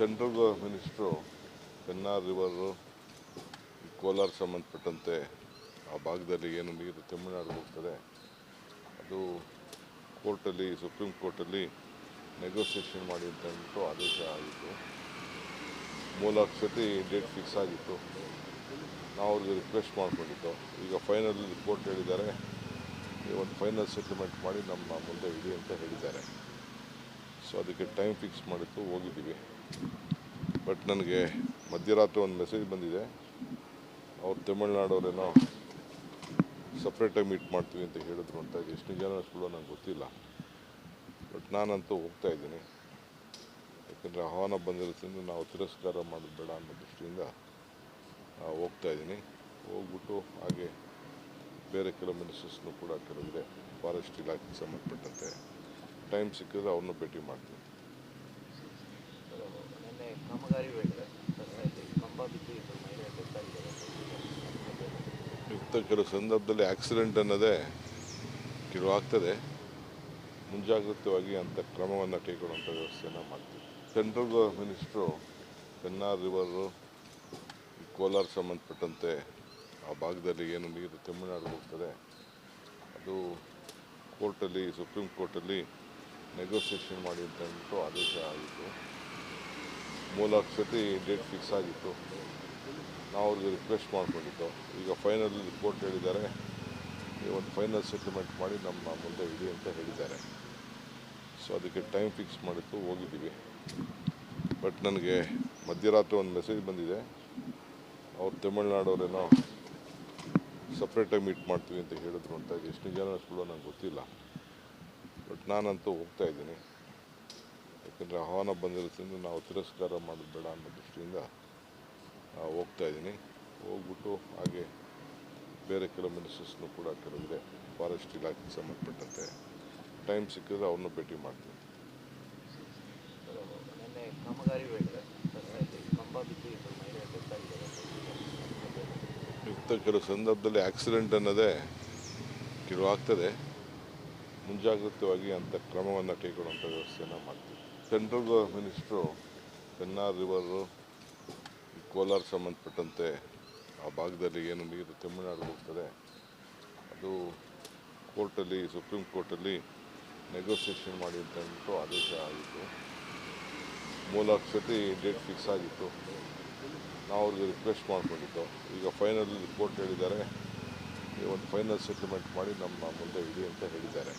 Central minister Pennar river Kolar ಸಂಬಂಧಪಟ್ಟಂತೆ ಆ ಭಾಗದಲ್ಲಿ ಏನು ನೀರು ತಮಿಳುನಾಡು ಹೋಗ್ತದೆ, ಅದು ಕೋರ್ಟಲ್ಲಿ, ಸುಪ್ರೀಂ ಕೋರ್ಟಲ್ಲಿ ನೆಗೋಸಿಯೇಷನ್ ಮಾಡಿ ಅಂತ ಅಂದ್ಬಿಟ್ಟು ಆದೇಶ ಆಗಿತ್ತು. ಮೂರ್ನಾಲ್ಕು ಸತಿ ಡೇಟ್ ಫಿಕ್ಸ್ ಆಗಿತ್ತು. ನಾವು ಅವ್ರಿಗೆ ರಿಕ್ವೆಸ್ಟ್ ಮಾಡಿಕೊಂಡಿದ್ದು. ಈಗ ಫೈನಲ್ ಕೋರ್ಟ್ ಹೇಳಿದ್ದಾರೆ. ಒಂದು ಫೈನಲ್ ಸೆಟಲ್ಮೆಂಟ್ ಮಾಡಿ ನಮ್ಮ ಮುಂದೆ ಇಡಿ ಅಂತ ಹೇಳಿದ್ದಾರೆ. ಸೊ ಅದಕ್ಕೆ ಟೈಮ್ ಫಿಕ್ಸ್ ಮಾಡಿತ್ತು ಹೋಗಿದ್ದೀವಿ. ಬಟ್ ನನಗೆ ಮಧ್ಯರಾತ್ರಿ ಒಂದು ಮೆಸೇಜ್ ಬಂದಿದೆ. ಅವ್ರು ತಮಿಳ್ನಾಡವ್ರೇನೋ ಸಪ್ರೇಟಾಗಿ ಮೀಟ್ ಮಾಡ್ತೀವಿ ಅಂತ ಹೇಳಿದ್ರು ಅಂತ ಎಷ್ಟು ಜನ ಸುಳ್ಳು ನಂಗೆ ಗೊತ್ತಿಲ್ಲ. ಬಟ್ ನಾನಂತೂ ಹೋಗ್ತಾ ಇದ್ದೀನಿ. ಯಾಕಂದರೆ ಆಹ್ವಾನ ಬಂದಿರೋದ್ರಿಂದ ನಾವು ತಿರಸ್ಕಾರ ಮಾಡೋದು ಬೇಡ ಅನ್ನೋ ದೃಷ್ಟಿಯಿಂದ ಹೋಗ್ತಾ ಇದ್ದೀನಿ. ಹೋಗ್ಬಿಟ್ಟು ಹಾಗೆ ಬೇರೆ ಕೆಲವು ಮಿನಿಸ್ಟರ್ಸ್ನು ಕೂಡ ಕೆಲವಿದೆ ಫಾರೆಸ್ಟ್ ಇಲಾಖೆಗೆ ಸಂಬಂಧಪಟ್ಟಂತೆ ಟೈಮ್ ಸಿಕ್ಕಿದ್ರೆ ಅವ್ರನ್ನೂ ಭೇಟಿ ಮಾಡ್ತೀನಿ. ಕಾಮಗಾರಿ ಕೆಲವು ಸಂದರ್ಭದಲ್ಲಿ ಆಕ್ಸಿಡೆಂಟ್ ಅನ್ನೋದೇ ಕೆಲವು ಆಗ್ತದೆ. ಮುಂಜಾಗ್ರತವಾಗಿ ಅಂಥ ಕ್ರಮವನ್ನು ಕೈಗೊಳ್ಳುವಂಥ ವ್ಯವಸ್ಥೆಯನ್ನು ಮಾಡ್ತೀವಿ. Central minister Pennar river Kolar ಸಂಬಂಧಪಟ್ಟಂತೆ ಆ ಭಾಗದಲ್ಲಿ ಏನು ನೀರು ತಮಿಳುನಾಡು ಹೋಗ್ತದೆ. ಅದು ಕೋರ್ಟಲ್ಲಿ ಸುಪ್ರೀಂ ಕೋರ್ಟಲ್ಲಿ ನೆಗೋಸಿಯೇಷನ್ ಮಾಡಿ ಅಂತ ಅಂದ್ಬಿಟ್ಟು ಆದೇಶ ಆಗಿತ್ತು ಮೂರ್ನಾಲ್ಕು ಸತಿ ಡೇಟ್ ಫಿಕ್ಸ್ ಆಗಿತ್ತು. ನಾವು ಅವ್ರಿಗೆ ರಿಕ್ವೆಸ್ಟ್ ಮಾಡಿಕೊಂಡಿದ್ದು. ಈಗ ಫೈನಲ್ ರಿಪೋರ್ಟ್ ಹೇಳಿದ್ದಾರೆ. ಒಂದು ಫೈನಲ್ ಸೆಟಲ್ಮೆಂಟ್ ಮಾಡಿ ನಮ್ಮ ಮುಂದೆ ಇಡಿ ಅಂತ ಹೇಳಿದ್ದಾರೆ. ಸೊ ಅದಕ್ಕೆ ಟೈಮ್ ಫಿಕ್ಸ್ ಮಾಡಿತ್ತು ಹೋಗಿದ್ದೀವಿ. ಬಟ್ ನನಗೆ ಮಧ್ಯರಾತ್ರಿ ಒಂದು ಮೆಸೇಜ್ ಬಂದಿದೆ. ಅವ್ರು ತಮಿಳ್ನಾಡವ್ರೇನೋ ಸಪ್ರೇಟಾಗಿ ಮೀಟ್ ಮಾಡ್ತೀವಿ ಅಂತ ಹೇಳಿದ್ರು ಅಂತ. ಎಷ್ಟು ಜನ ಸುಳ್ಳು ನಂಗೆ ಗೊತ್ತಿಲ್ಲ. ಬಟ್ ನಾನಂತೂ ಹೋಗ್ತಾ ಇದ್ದೀನಿ. ಯಾಕಂದರೆ ಆಹ್ವಾನ ಬಂದಿರೋದ್ರಿಂದ ನಾವು ತಿರಸ್ಕಾರ ಮಾಡೋದು ಬೇಡ ಅನ್ನೋ ದೃಷ್ಟಿಯಿಂದ ಹೋಗ್ತಾ ಇದ್ದೀನಿ. ಹೋಗ್ಬಿಟ್ಟು ಹಾಗೆ ಬೇರೆ ಕೆಲವು ಮಿನಿಸ್ಟರ್ಸ್ನು ಕೂಡ ಕೆಲವಿದೆ ಫಾರೆಸ್ಟ್ ಇಲಾಖೆಗೆ ಸಂಬಂಧಪಟ್ಟಂತೆ ಟೈಮ್ ಸಿಕ್ಕಿದ್ರೆ ಅವ್ರನ್ನೂ ಭೇಟಿ ಮಾಡ್ತೀನಿ. ಯುಕ್ತ ಕೆಲವು ಸಂದರ್ಭದಲ್ಲಿ ಆಕ್ಸಿಡೆಂಟ್ ಅನ್ನೋದೇ ಕೆಲವು ಆಗ್ತದೆ ಮುಂಜಾಗ್ರತವಾಗಿ ಅಂಥ ಕ್ರಮವನ್ನು ಕೈಗೊಳ್ಳುವಂಥ ವ್ಯವಸ್ಥೆಯನ್ನು ಮಾಡ್ತೀವಿ. Central minister Pennar river Kolar ಸಂಬಂಧಪಟ್ಟಂತೆ ಆ ಭಾಗದಲ್ಲಿ ಏನು ನೀರು ತಮಿಳುನಾಡು ಹೋಗ್ತದೆ. ಅದು ಕೋರ್ಟಲ್ಲಿ, ಸುಪ್ರೀಂ ಕೋರ್ಟಲ್ಲಿ ನೆಗೋಸಿಯೇಷನ್ ಮಾಡಿ ಅಂತ ಅಂದ್ಬಿಟ್ಟು ಆದೇಶ ಆಗಿತ್ತು. ಮೂಲ ಸತಿ ಡೇಟ್ ಫಿಕ್ಸ್ ಆಗಿತ್ತು. ನಾವು ಅವ್ರಿಗೆ ರಿಕ್ವೆಸ್ಟ್ ಮಾಡ್ಕೊಂಡಿದ್ದು. ಈಗ ಫೈನಲ್ ಕೋರ್ಟ್ ಹೇಳಿದ್ದಾರೆ. ಒಂದು ಫೈನಲ್ ಸೆಟಲ್ಮೆಂಟ್ ಮಾಡಿ ನಮ್ಮ ಮುಂದೆ ಇಡಿ ಅಂತ ಹೇಳಿದ್ದಾರೆ.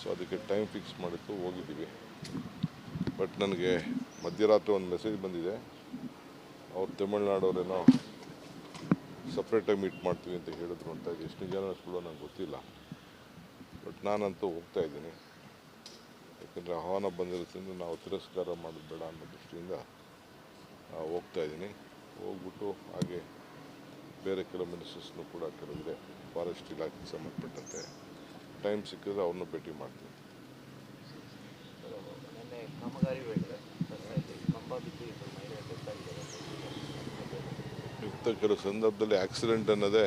ಸೊ ಅದಕ್ಕೆ ಟೈಮ್ ಫಿಕ್ಸ್ ಮಾಡಿತ್ತು ಹೋಗಿದ್ದೀವಿ. ಬಟ್ ನನಗೆ ಮಧ್ಯರಾತ್ರಿ ಒಂದು ಮೆಸೇಜ್ ಬಂದಿದೆ. ಅವ್ರು ತಮಿಳ್ನಾಡವ್ರೇನೋ ಸಪ್ರೇಟಾಗಿ ಮೀಟ್ ಮಾಡ್ತೀವಿ ಅಂತ ಹೇಳಿದ್ರು ಅಂತ. ಎಷ್ಟು ಜನ ಸುಳ್ಳು ನಂಗೆ ಗೊತ್ತಿಲ್ಲ. ಬಟ್ ನಾನಂತೂ ಹೋಗ್ತಾ ಇದ್ದೀನಿ. ಯಾಕಂದರೆ ಆಹ್ವಾನ ಬಂದಿರೋದ್ರಿಂದ ನಾವು ತಿರಸ್ಕಾರ ಮಾಡೋದು ಬೇಡ ಅನ್ನೋ ದೃಷ್ಟಿಯಿಂದ ಹೋಗ್ತಾ ಇದ್ದೀನಿ. ಹೋಗ್ಬಿಟ್ಟು ಹಾಗೆ ಬೇರೆ ಕೆಲವು ಮಿನಿಸ್ಟರ್ಸ್ನು ಕೂಡ ಕೆಲವಿದೆ ಫಾರೆಸ್ಟ್ ಇಲಾಖೆಗೆ ಸಂಬಂಧಪಟ್ಟಂತೆ ಟೈಮ್ ಸಿಕ್ಕಿದ್ರೆ ಅವ್ರನ್ನೂ ಭೇಟಿ ಮಾಡ್ತೀನಿ. ಕಾಮಗಾರಿ ವೇಳೆ ಕಂಬ ಬಿದ್ದು ಇಬ್ಬರು ಮಹಿಳೆಯರು ಕೆಲವು ಸಂದರ್ಭದಲ್ಲಿ ಆಕ್ಸಿಡೆಂಟ್ ಅನ್ನೋದೇ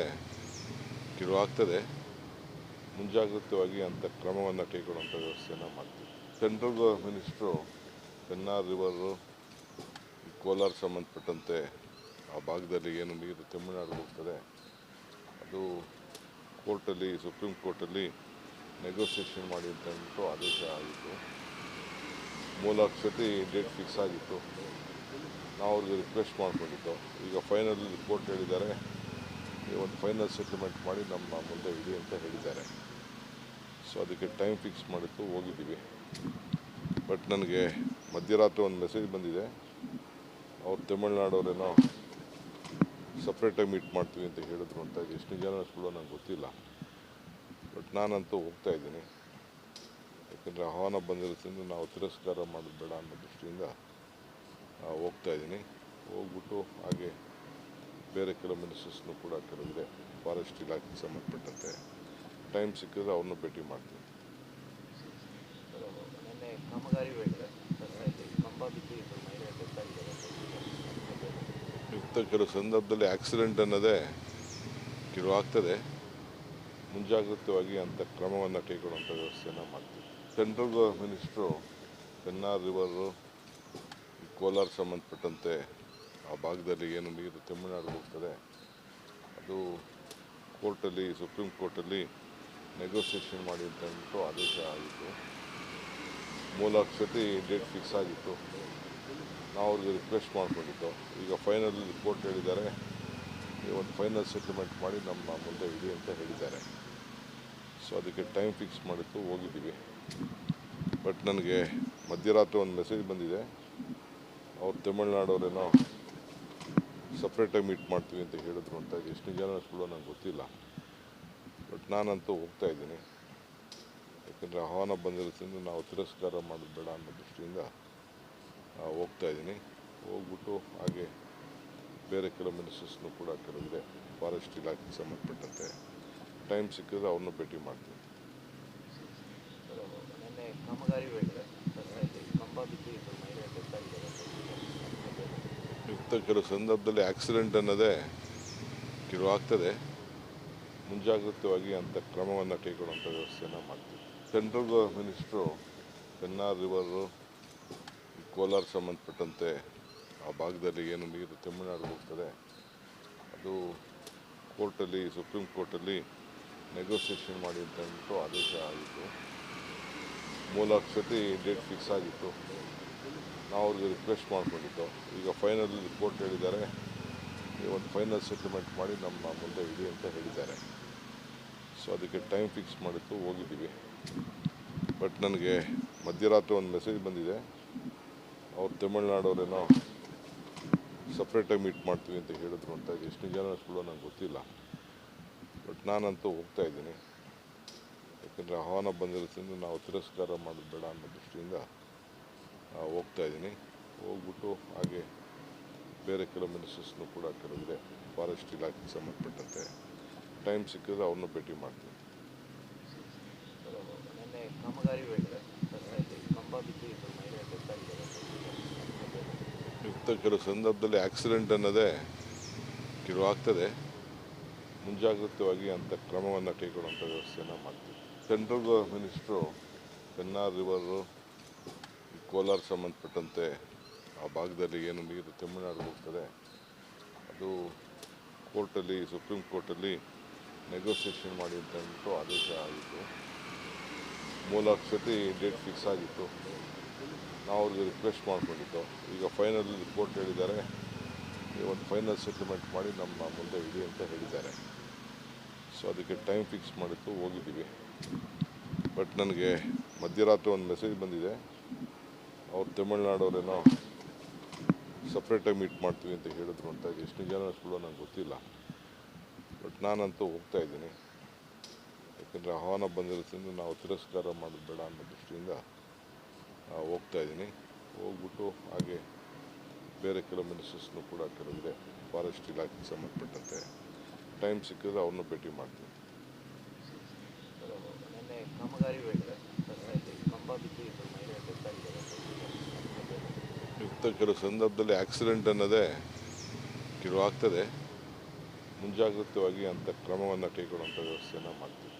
ಕೆಲವು ಆಗ್ತದೆ. ಮುಂಜಾಗ್ರತವಾಗಿ ಅಂಥ ಕ್ರಮವನ್ನು ಕೈಗೊಳ್ಳುವಂಥ ವ್ಯವಸ್ಥೆಯನ್ನು ಮಾಡ್ತೀವಿ. Central minister Pennar river Kolar ಸಂಬಂಧಪಟ್ಟಂತೆ ಆ ಭಾಗದಲ್ಲಿ ಏನು ನೀರು ತಮಿಳುನಾಡು ಹೋಗ್ತದೆ. ಅದು ಕೋರ್ಟಲ್ಲಿ ಸುಪ್ರೀಂ ಕೋರ್ಟಲ್ಲಿ ನೆಗೋಸಿಯೇಷನ್ ಮಾಡಿ ಅಂತ ಆದೇಶ ಆಗಿತ್ತು ಈ ಡೇಟ್ ಫಿಕ್ಸ್ ಆಗಿತ್ತು. ನಾವು ಅವ್ರಿಗೆ ರಿಕ್ವೆಸ್ಟ್ ಮಾಡಿಕೊಂಡಿದ್ದೋ. ಈಗ ಫೈನಲ್ ರಿಪೋರ್ಟ್ ಹೇಳಿದ್ದಾರೆ. ಒಂದು ಫೈನಲ್ ಸೆಟಲ್ಮೆಂಟ್ ಮಾಡಿ ನಮ್ಮ ಮುಂದೆ ಇಡಿ ಅಂತ ಹೇಳಿದ್ದಾರೆ. ಸೊ ಅದಕ್ಕೆ ಟೈಮ್ ಫಿಕ್ಸ್ ಮಾಡಿತ್ತು ಹೋಗಿದ್ದೀವಿ. ಬಟ್ ನನಗೆ ಮಧ್ಯರಾತ್ರಿ ಒಂದು ಮೆಸೇಜ್ ಬಂದಿದೆ. ಅವ್ರು ತಮಿಳ್ನಾಡವರೇನೋ ಸಪ್ರೇಟಾಗಿ ಮೀಟ್ ಮಾಡ್ತೀವಿ ಅಂತ ಹೇಳಿದ್ರು ಅಂತ. ಎಷ್ಟು ಜನ ಸುಳ್ಳು ನನಗೆ ಗೊತ್ತಿಲ್ಲ. ಬಟ್ ನಾನಂತೂ ಹೋಗ್ತಾ ಇದ್ದೀನಿ. ಯಾಕಂದರೆ ಆಹ್ವಾನ ಬಂದಿರೋದ್ರಿಂದ ನಾವು ತಿರಸ್ಕಾರ ಮಾಡೋದು ಬೇಡ ಅನ್ನೋ ದೃಷ್ಟಿಯಿಂದ ಹೋಗ್ತಾ ಇದ್ದೀನಿ. ಹೋಗ್ಬಿಟ್ಟು ಹಾಗೆ ಬೇರೆ ಕೆಲವು ಮಿನಿಸ್ಟರ್ಸ್ನು ಕೂಡ ಕೆಲವಿದೆ ಫಾರೆಸ್ಟ್ ಇಲಾಖೆಗೆ ಸಂಬಂಧಪಟ್ಟಂತೆ ಟೈಮ್ ಸಿಕ್ಕಿದ್ರೆ ಅವ್ರನ್ನೂ ಭೇಟಿ ಮಾಡ್ತೀನಿ. ಯುಕ್ತ ಕೆಲವು ಸಂದರ್ಭದಲ್ಲಿ ಆಕ್ಸಿಡೆಂಟ್ ಅನ್ನೋದೇ ಕೆಲವು ಆಗ್ತದೆ ಮುಂಜಾಗ್ರತವಾಗಿ ಅಂಥ ಕ್ರಮವನ್ನು ಕೈಗೊಳ್ಳುವಂಥ ವ್ಯವಸ್ಥೆಯನ್ನು ಮಾಡ್ತೀವಿ. Central minister Pennar river Kolar ಸಂಬಂಧಪಟ್ಟಂತೆ ಆ ಭಾಗದಲ್ಲಿ ಏನು ನೀರು ತಮಿಳುನಾಡು ಹೋಗ್ತದೆ. ಅದು ಕೋರ್ಟಲ್ಲಿ, ಸುಪ್ರೀಂ ಕೋರ್ಟಲ್ಲಿ ನೆಗೋಸಿಯೇಷನ್ ಮಾಡಿ ಅಂತ ಅಂದ್ಬಿಟ್ಟು ಆದೇಶ ಆಗಿತ್ತು. ಸತಿ ಡೇಟ್ ಫಿಕ್ಸ್ ಆಗಿತ್ತು. ನಾವು ಅವ್ರಿಗೆ ರಿಕ್ವೆಸ್ಟ್ ಮಾಡಿಕೊಂಡಿದ್ದು. ಈಗ ಫೈನಲ್ ಕೋರ್ಟ್ ಹೇಳಿದ್ದಾರೆ. ಒಂದು ಫೈನಲ್ ಸೆಟಲ್ಮೆಂಟ್ ಮಾಡಿ ನಮ್ಮ ಮುಂದೆ ಇಡಿ ಅಂತ ಹೇಳಿದ್ದಾರೆ. ಸೊ ಅದಕ್ಕೆ ಟೈಮ್ ಫಿಕ್ಸ್ ಮಾಡಿತ್ತು ಹೋಗಿದ್ದೀವಿ. ಬಟ್ ನನಗೆ ಮಧ್ಯರಾತ್ರಿ ಒಂದು ಮೆಸೇಜ್ ಬಂದಿದೆ. ಅವ್ರು ತಮಿಳ್ನಾಡವ್ರೇನೋ ಸಪ್ರೇಟಾಗಿ ಮೀಟ್ ಮಾಡ್ತೀವಿ ಅಂತ ಹೇಳಿದ್ರು ಅಂತ. ಎಷ್ಟು ಜನ ಸುಳ್ಳು ನಂಗೆ ಗೊತ್ತಿಲ್ಲ. ಬಟ್ ನಾನಂತೂ ಹೋಗ್ತಾ ಇದ್ದೀನಿ. ಯಾಕಂದರೆ ಆಹ್ವಾನ ಬಂದಿರೋದ್ರಿಂದ ನಾವು ತಿರಸ್ಕಾರ ಮಾಡೋದು ಬೇಡ ಅನ್ನೋ ದೃಷ್ಟಿಯಿಂದ ಹೋಗ್ತಾ ಇದ್ದೀನಿ. ಹೋಗ್ಬಿಟ್ಟು ಹಾಗೆ ಬೇರೆ ಕೆಲವು ಮಿನಿಸ್ಟರ್ಸ್ನು ಕೂಡ ಕೆಲವಿದೆ ಫಾರೆಸ್ಟ್ ಇಲಾಖೆಗೆ ಸಂಬಂಧಪಟ್ಟಂತೆ ಟೈಮ್ ಸಿಕ್ಕಿದ್ರೆ ಅವ್ರನ್ನೂ ಭೇಟಿ ಮಾಡ್ತೀನಿ. ಯುಕ್ತ ಕೆಲವು ಸಂದರ್ಭದಲ್ಲಿ ಆಕ್ಸಿಡೆಂಟ್ ಅನ್ನೋದೇ ಕೆಲವು ಆಗ್ತದೆ. ಮುಂಜಾಗ್ರತವಾಗಿ ಅಂಥ ಕ್ರಮವನ್ನು ಕೈಗೊಳ್ಳುವಂಥ ವ್ಯವಸ್ಥೆಯನ್ನು ಮಾಡ್ತೀವಿ. Central minister Pennar river Kolar ಸಂಬಂಧಪಟ್ಟಂತೆ ಆ ಭಾಗದಲ್ಲಿ ಏನು ನೀರು ತಮಿಳುನಾಡು ಹೋಗ್ತದೆ. ಅದು ಕೋರ್ಟಲ್ಲಿ ಸುಪ್ರೀಂ ಕೋರ್ಟಲ್ಲಿ ನೆಗೋಸಿಯೇಷನ್ ಮಾಡಿ ಆದೇಶ ಆಗಿತ್ತು. ಮೂಲ ಸತಿ ಡೇಟ್ ಫಿಕ್ಸ್ ಆಗಿತ್ತು. ನಾವು ಅವ್ರಿಗೆ ರಿಕ್ವೆಸ್ಟ್ ಮಾಡಿಕೊಂಡಿದ್ದು. ಈಗ ಫೈನಲ್ ರಿಪೋರ್ಟ್ ಹೇಳಿದ್ದಾರೆ. ಒಂದು ಫೈನಲ್ ಸೆಟಲ್ಮೆಂಟ್ ಮಾಡಿ ನಮ್ಮ ಮುಂದೆ ಇಡಿ ಅಂತ ಹೇಳಿದ್ದಾರೆ. ಸೊ ಅದಕ್ಕೆ ಟೈಮ್ ಫಿಕ್ಸ್ ಮಾಡಿತ್ತು ಹೋಗಿದ್ದೀವಿ. ಬಟ್ ನನಗೆ ಮಧ್ಯರಾತ್ರಿ ಒಂದು ಮೆಸೇಜ್ ಬಂದಿದೆ. ಅವ್ರು ತಮಿಳ್ನಾಡವ್ರೇನೋ ಸಪ್ರೇಟಾಗಿ ಮೀಟ್ ಮಾಡ್ತೀವಿ ಅಂತ ಹೇಳಿದ್ರು ಅಂತ. ಎಷ್ಟು ಜನ ಸುಳ್ಳು ನಂಗೆ ಗೊತ್ತಿಲ್ಲ. ನಾನಂತೂ ಹೋಗ್ತಾ ಇದ್ದೀನಿ. ಯಾಕಂದರೆ ಆಹ್ವಾನ ಬಂದಿರೋದ್ರಿಂದ ನಾವು ತಿರಸ್ಕಾರ ಮಾಡೋದು ಬೇಡ ಅನ್ನೋ ದೃಷ್ಟಿಯಿಂದ ಹೋಗ್ತಾ ಇದ್ದೀನಿ. ಹೋಗ್ಬಿಟ್ಟು ಹಾಗೆ ಬೇರೆ ಕೆಲವು ಮಿನಿಸ್ಟರ್ಸ್ನು ಕೂಡ ಕರೆದ್ರೆ ಫಾರೆಸ್ಟ್ ಇಲಾಖೆಗೆ ಸಂಬಂಧಪಟ್ಟಂತೆ ಟೈಮ್ ಸಿಕ್ಕಿದ್ರೆ ಅವ್ರನ್ನೂ ಭೇಟಿ ಮಾಡ್ತೀನಿ. ಕೆಲವು ಸಂದರ್ಭದಲ್ಲಿ ಆಕ್ಸಿಡೆಂಟ್ ಅನ್ನೋದೇ ಕೆಲವು ಆಗ್ತದೆ ಮುಂಜಾಗ್ರತವಾಗಿ ಅಂಥ ಕ್ರಮವನ್ನು ಕೈಗೊಳ್ಳುವಂಥ ವ್ಯವಸ್ಥೆನ ಮಾಡ್ತೀವಿ. Central minister Pennar river Kolar ಸಂಬಂಧಪಟ್ಟಂತೆ ಆ ಭಾಗದಲ್ಲಿ ಏನು ನೀರು ತಮಿಳುನಾಡು ಹೋಗ್ತದೆ, ಅದು ಕೋರ್ಟಲ್ಲಿ ಸುಪ್ರೀಂ ಕೋರ್ಟಲ್ಲಿ ನೆಗೋಸಿಯೇಷನ್ ಮಾಡಿ ಅಂತ ಅಂದ್ಬಿಟ್ಟು ಆದೇಶ ಆಗಿತ್ತು. ಮೂರ್ನಾಲ್ಕು ಸತಿ ಡೇಟ್ ಫಿಕ್ಸ್ ಆಗಿತ್ತು. ನಾವು ಅವ್ರಿಗೆ ರಿಕ್ವೆಸ್ಟ್ ಮಾಡಿಕೊಂಡಿದ್ದು. ಈಗ ಫೈನಲ್ ಕೋರ್ಟ್ ಹೇಳಿದ್ದಾರೆ. ಒಂದು ಫೈನಲ್ ಸೆಟಲ್ಮೆಂಟ್ ಮಾಡಿ ನಮ್ಮ ಮುಂದೆ ಇದೆ ಅಂತ ಸೊ ಅದಕ್ಕೆ ಟೈಮ್ ಫಿಕ್ಸ್ ಮಾಡಿತ್ತು ಹೋಗಿದ್ದೀವಿ. ಬಟ್ ನನಗೆ ಮಧ್ಯರಾತ್ರಿ ಒಂದು ಮೆಸೇಜ್ ಬಂದಿದೆ. ಅವ್ರು ತಮಿಳ್ನಾಡವ್ರೇನೋ ಸಪ್ರೇಟಾಗಿ ಮೀಟ್ ಮಾಡ್ತೀವಿ ಅಂತ ಹೇಳಿದ್ರು ಅಂತ. ಎಷ್ಟು ಜನ ಅಷ್ಟು ನಂಗೆ ಗೊತ್ತಿಲ್ಲ. ಬಟ್ ನಾನಂತೂ ಹೋಗ್ತಾ ಇದ್ದೀನಿ. ಯಾಕಂದರೆ ಆಹ್ವಾನ ಬಂದಿರೋದ್ರಿಂದ ನಾವು ತಿರಸ್ಕಾರ ಮಾಡೋದು ಬೇಡ ಅನ್ನೋ ದೃಷ್ಟಿಯಿಂದ ಹೋಗ್ತಾ ಇದ್ದೀನಿ. ಹೋಗ್ಬಿಟ್ಟು ಹಾಗೆ ಬೇರೆ ಕೆಲವು ಮಿನಿಸ್ಟರ್ಸ್ನು ಕೂಡ ಕೆಲವಿದೆ ಫಾರೆಸ್ಟ್ ಇಲಾಖೆಗೆ ಸಂಬಂಧಪಟ್ಟಂತೆ ಟೈಮ್ ಸಿಕ್ಕಿದ್ರೆ ಅವ್ರನ್ನೂ ಭೇಟಿ ಮಾಡ್ತೀನಿ. ಯುಕ್ತ ಕೆಲವು ಸಂದರ್ಭದಲ್ಲಿ ಆಕ್ಸಿಡೆಂಟ್ ಅನ್ನೋದೇ ಕೆಲವು ಆಗ್ತದೆ ಮುಂಜಾಗ್ರತವಾಗಿ ಅಂಥ ಕ್ರಮವನ್ನು ಕೈಗೊಳ್ಳುವಂಥ ವ್ಯವಸ್ಥೆಯನ್ನು ಮಾಡ್ತೀವಿ.